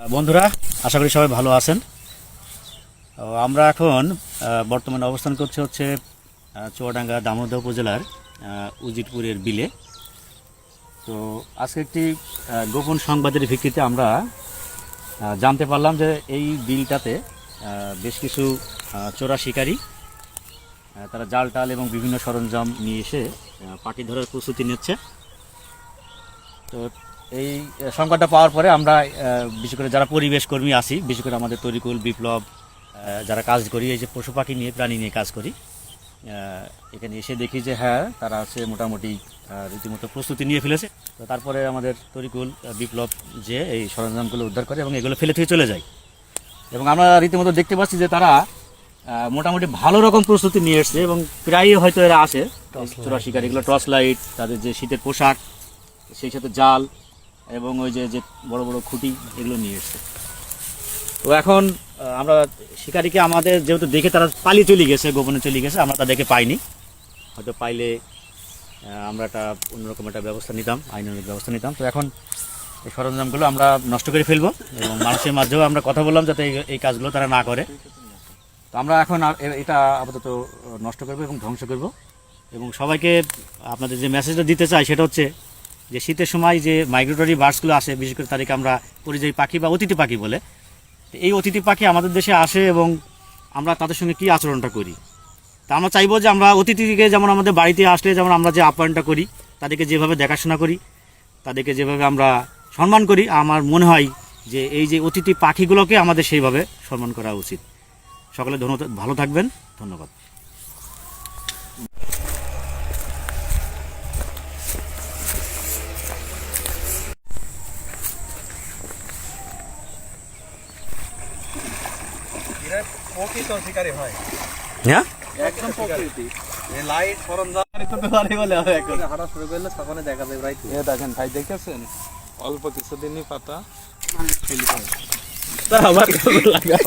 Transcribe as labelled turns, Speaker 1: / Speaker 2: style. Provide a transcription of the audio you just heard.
Speaker 1: বন্ধুরা আশা করি সবাই ভালো আছেন। আমরা এখন বর্তমানে অবস্থান করছি হচ্ছে চুয়াডাঙ্গা দামোদর উপজেলার আহ, উজিরপুরের বিলে। তো আজকে একটি গোপন সংবাদের ভিত্তিতে আমরা জানতে পারলাম যে এই বিলটাতে বেশ কিছু চোরা শিকারী তারা জাল টাল এবং বিভিন্ন সরঞ্জাম নিয়ে এসে পাটি ধরার প্রস্তুতি নিচ্ছে। তো এই সংবাদটা পাওয়ার পরে আমরা বিশেষ করে যারা পরিবেশ কর্মী আছি, বিশেষ করে আমাদের তরিকুল, বিপ্লব যারা কাজ করি, এই যে পশু পাখি নিয়ে, প্রাণী নিয়ে কাজ করি এখানে এসে দেখি যে হ্যাঁ তারা আছে মোটামুটি রীতিমতো প্রস্তুতি নিয়ে ফেলেছে। তো তারপরে আমাদের তরিকুল বিপ্লব যে এই সরঞ্জামগুলো উদ্ধার করে এবং এগুলো ফেলে থেকে চলে যায়। এবং আমরা রীতিমতো দেখতে পাচ্ছি যে তারা মোটামুটি ভালো রকম প্রস্তুতি নিয়ে এসছে এবং প্রায়ই হয়তো এরা আসে চোরা শিকার এগুলো টর্চ লাইট, তাদের যে শীতের পোশাক, সেই সাথে জাল এবং ওই যে যে বড় বড় খুঁটি এগুলো নিয়ে এসছে। তো এখন আমরা শিকারিকে আমাদের যেহেতু দেখে তারা পালিয়ে চলে গেছে, গোপনে চলে গেছে, আমরা তাদেরকে পাইনি। হয়তো পাইলে আমরা একটা অন্যরকম একটা ব্যবস্থা নিতাম আইনের ব্যবস্থা নিতাম। তো এখন এই সরঞ্জামগুলো আমরা নষ্ট করে ফেলব এবং মানুষের মাঝেও আমরা কথা বললাম যাতে এই- কাজগুলো তারা না করে। তো আমরা এখন এটা আপাতত নষ্ট করব এবং ধ্বংস করব। এবং সবাইকে আপনাদের যে মেসেজটা দিতে চাই, সেটা হচ্ছে যে শীতের সময় যে মাইগ্রেটরি বার্ডসগুলো আসে, বিশেষ করে তাদেরকে আমরা পরিযায়ী পাখি বা অতিথি পাখি বলে এই অতিথি পাখি আমাদের দেশে আসে এবং আমরা তাদের সঙ্গে কী আচরণটা করি? তা আমরা চাইব যে আমরা অতিথিকে যেমন আমাদের বাড়িতে আসলে যেমন আমরা যে আপ্যায়নটা করি, তাদেরকে যেভাবে দেখাশোনা করি, তাদেরকে যেভাবে আমরা সম্মান করি, আমার মনে হয় যে এই যে অতিথি পাখিগুলোকে আমাদের সেইভাবে সম্মান করা উচিত। সকলে ধন্যবাদ, ভালো থাকবেন, ধন্যবাদ।
Speaker 2: প্রকৃত শিকারী হয়।
Speaker 1: হ্যাঁ?
Speaker 2: একদম প্রকৃতি লাইট সরঞ্জাম হয় এখন। শুরু করলে তখনই দেখা যাবে রাইট
Speaker 3: এ দেখেন ভাই দেখেছেন? অল্প কিছুদিনই পাতা।
Speaker 2: আমার লাগা।